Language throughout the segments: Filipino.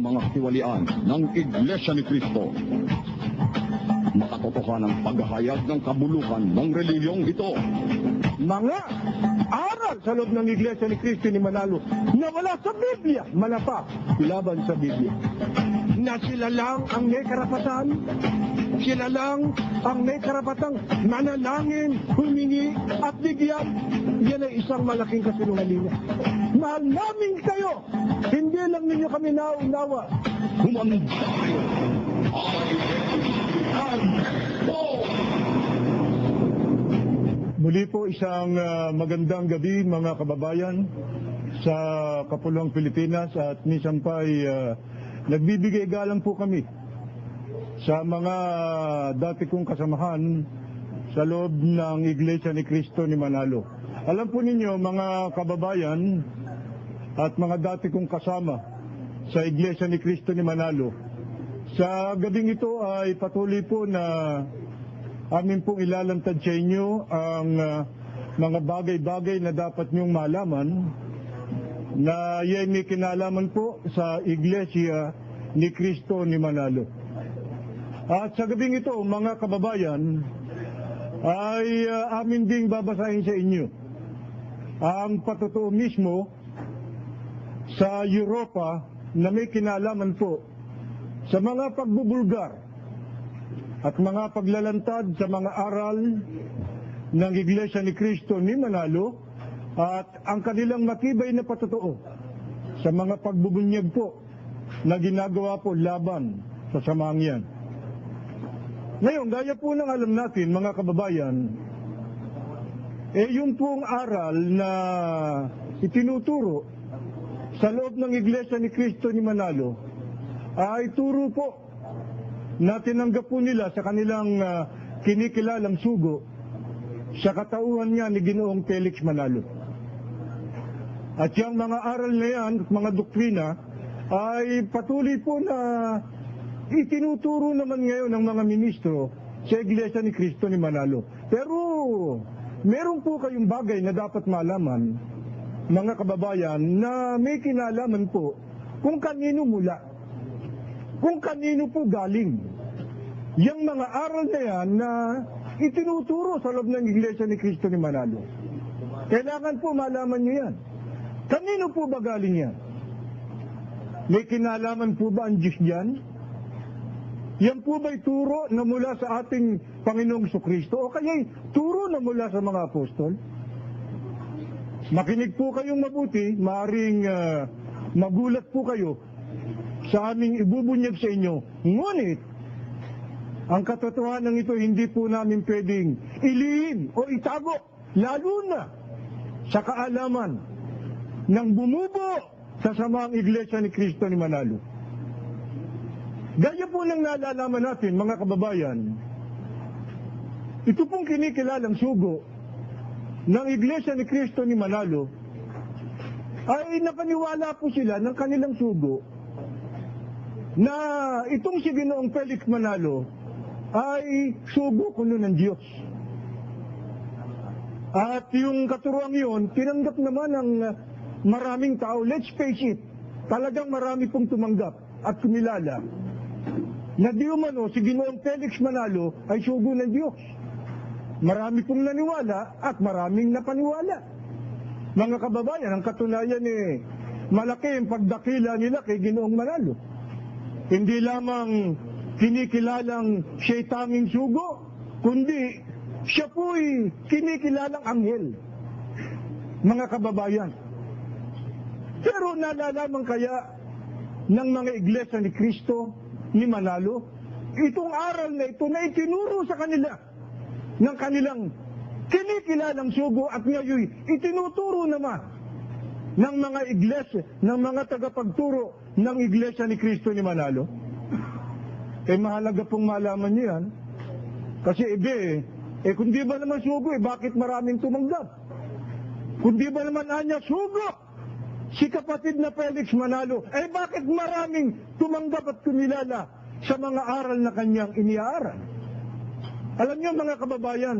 mga katiwalian ng Iglesia ni Cristo. Makatotohanan ang paghahayag ng kabulukan ng reliyong ito. mga aral sa loob ng Iglesia ni Cristo ni Manalo na wala sa Biblia, malapa, laban sa Biblia. Na sila lang ang may karapatan, sila lang ang may karapatang manalangin, humingi at bigyan. Yan ay isang malaking kasinungalingan. Mahal namin kayo, hindi lang ninyo kami naunawa. Humanda kayo! Muli po isang ah, magandang gabi mga kababayan sa Kapuluang Pilipinas at minsan pa ay ah, nagbibigay galang po kami sa mga dati kong kasamahan sa loob ng Iglesia ni Cristo ni Manalo. Alam po ninyo mga kababayan at mga dati kong kasama sa Iglesia ni Cristo ni Manalo, sa gabing ito ay patuloy po na amin pong ilalantad sa inyo ang ah, mga bagay-bagay na dapat niyong malaman na yan may kinalaman po sa Iglesia ni Cristo ni Manalo. At sa gabing ito, mga kababayan, ay ah, amin ding babasahin sa inyo ang patotoo mismo sa Europa na may kinalaman po sa mga pagbubulgar at mga paglalantad sa mga aral ng Iglesia ni Cristo ni Manalo at ang kanilang matibay na patotoo sa mga pagbubunyag po na ginagawa po laban sa samaang yan. Ngayon, gaya po ng alam natin mga kababayan, eh yung pong aral na itinuturo sa loob ng Iglesia ni Cristo ni Manalo ay turo po na tinanggap po nila sa kanilang ah, kinikilalang sugo sa katauhan niya ni Ginoong Felix Manalo. At yung mga aral na yan, mga doktrina, ay patuloy po na itinuturo naman ngayon ng mga ministro sa Iglesia ni Cristo ni Manalo. Pero meron po kayong bagay na dapat malaman, mga kababayan, na may kinalaman po kung kanino mula kung kanino po galing. Yung mga aral na yan na itinuturo sa loob ng Iglesia ni Cristo ni Manalo. Kailangan po malaman nyo yan. Kanino po ba galing yan? May kinalaman po ba ang Diyos yan? Yan po ba'y turo na mula sa ating Panginoong Kristo o kaya turo na mula sa mga apostol? Makinig po kayong mabuti, maaring ah, magulat po kayo sa aming ibubunyag sa inyo. Ngunit, ang katotohanan ito hindi po namin pwedeng ilihim o itago, lalo na sa kaalaman ng bumubo sa samaang iglesia ni Kristo ni Manalo. Gaya po ng nalalaman natin, mga kababayan, ito pong kinikilalang sugo ng iglesia ni Kristo ni Manalo ay napaniwala po sila ng kanilang sugo na itong si Ginoong Felix Manalo ay sugo kuno ng Diyos. At yung katuruang yun, tinanggap naman ng maraming tao. Let's face it, talagang marami pong tumanggap at kumilala na di umano si Ginoong Felix Manalo ay sugo ng Diyos. Marami pong naniwala at maraming napaniwala. Mga kababayan, ang katunayan eh, malaki ang pagdakila nila kay Ginoong Manalo. Hindi lamang kinikilalang siya'y tanging sugo, kundi siya po'y kinikilalang anghel. Mga kababayan. Pero nalalaman kaya ng mga iglesia ni Kristo, ni Manalo, itong aral na ito na itinuro sa kanila ng kanilang kinikilalang sugo at ngayon itinuturo naman ng mga iglesia, ng mga tagapagturo ng iglesia ni Kristo ni Manalo. Eh mahalaga pong malaman niyo yan. Kasi ibe, eh kung di ba naman sugo, eh bakit maraming tumanggap? Kung di ba naman anya sugo, si kapatid na Felix Manalo, eh bakit maraming tumanggap at kumilala sa mga aral na kanyang iniaaral? Alam niyo mga kababayan,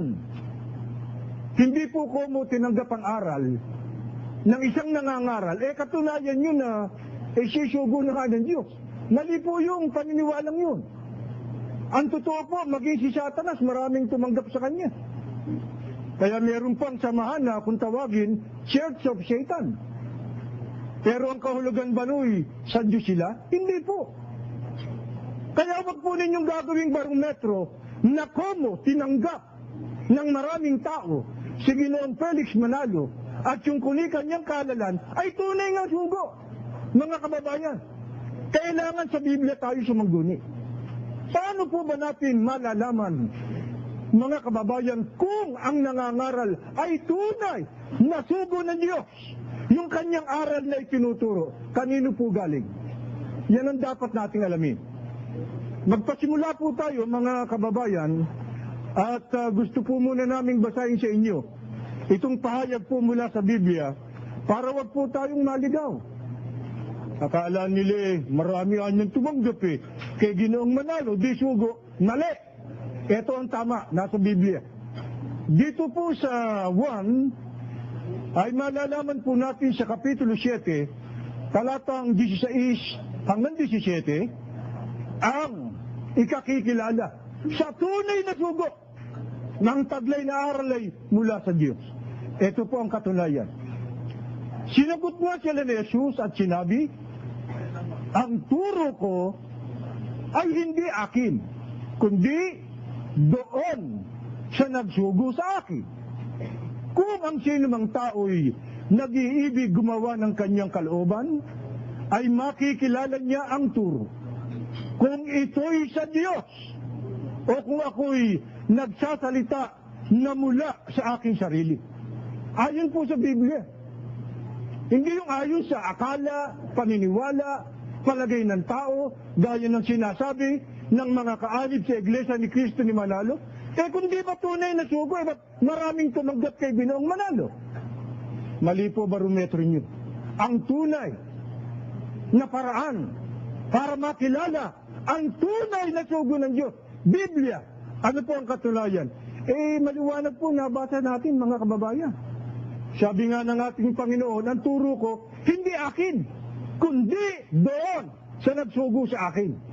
hindi po ko mo tinanggap ang aral ng isang nangangaral, eh katunayan nyo na, eh sisugo na ka ng Diyos. Mali po yung paniniwalang yun. Ang totoo po, maging si Satanas, maraming tumanggap sa kanya. Kaya meron pang samahan na kung tawagin, Church of Satan. Pero ang kahulugan ba nuy, sa Diyos sila? Hindi po. Kaya wag po ninyong gagawing barometro na komo tinanggap ng maraming tao si Ginoong Felix Manalo at yung kunikan niyang kalalan ay tunay nga sugo. Mga kababayan, kailangan sa Biblia tayo sumangguni. Paano po ba natin malalaman, mga kababayan, kung ang nangangaral ay tunay na sugo ng Diyos? Yung kanyang aral na itinuturo, kanino po galing? Yan ang dapat nating alamin. Magpasimula po tayo mga kababayan at ah, gusto po muna naming basahin sa inyo itong pahayag po mula sa Biblia para wag po tayong maligaw. Akala nila eh, marami anyang tumanggap eh. Kay Ginoong Manalo, di sugo, mali. Ito ang tama, nasa Biblia. Dito po sa 1, ay malalaman po natin sa Kapitulo 7, talatang 16 hanggang 17, ang ikakikilala sa tunay na sugo ng taglay na aral ay mula sa Diyos. Ito po ang katunayan. Sinagot nga sila ni Jesus at sinabi, ang turo ko ay hindi akin, kundi doon sa nagsugo sa akin. Kung ang sino mang tao'y nag-iibig gumawa ng kanyang kalooban, ay makikilala niya ang turo. Kung ito'y sa Diyos, o kung ako'y nagsasalita na mula sa aking sarili. Ayon po sa Biblia. Hindi yung ayon sa akala, paniniwala, palagay ng tao, gaya ng sinasabi ng mga kaanib sa Iglesia ni Cristo ni Manalo. Eh kung di ba tunay na sugo, eh maraming tumanggap kay Binoong Manalo? Mali po barometro niyo. Ang tunay na paraan para makilala ang tunay na sugo ng Diyos. Biblia. Ano po ang katunayan? Eh, maliwanag po nabasa natin mga kababayan. Sabi nga ng ating Panginoon, ang turo ko, hindi akin, kundi doon sa nagsugo sa akin.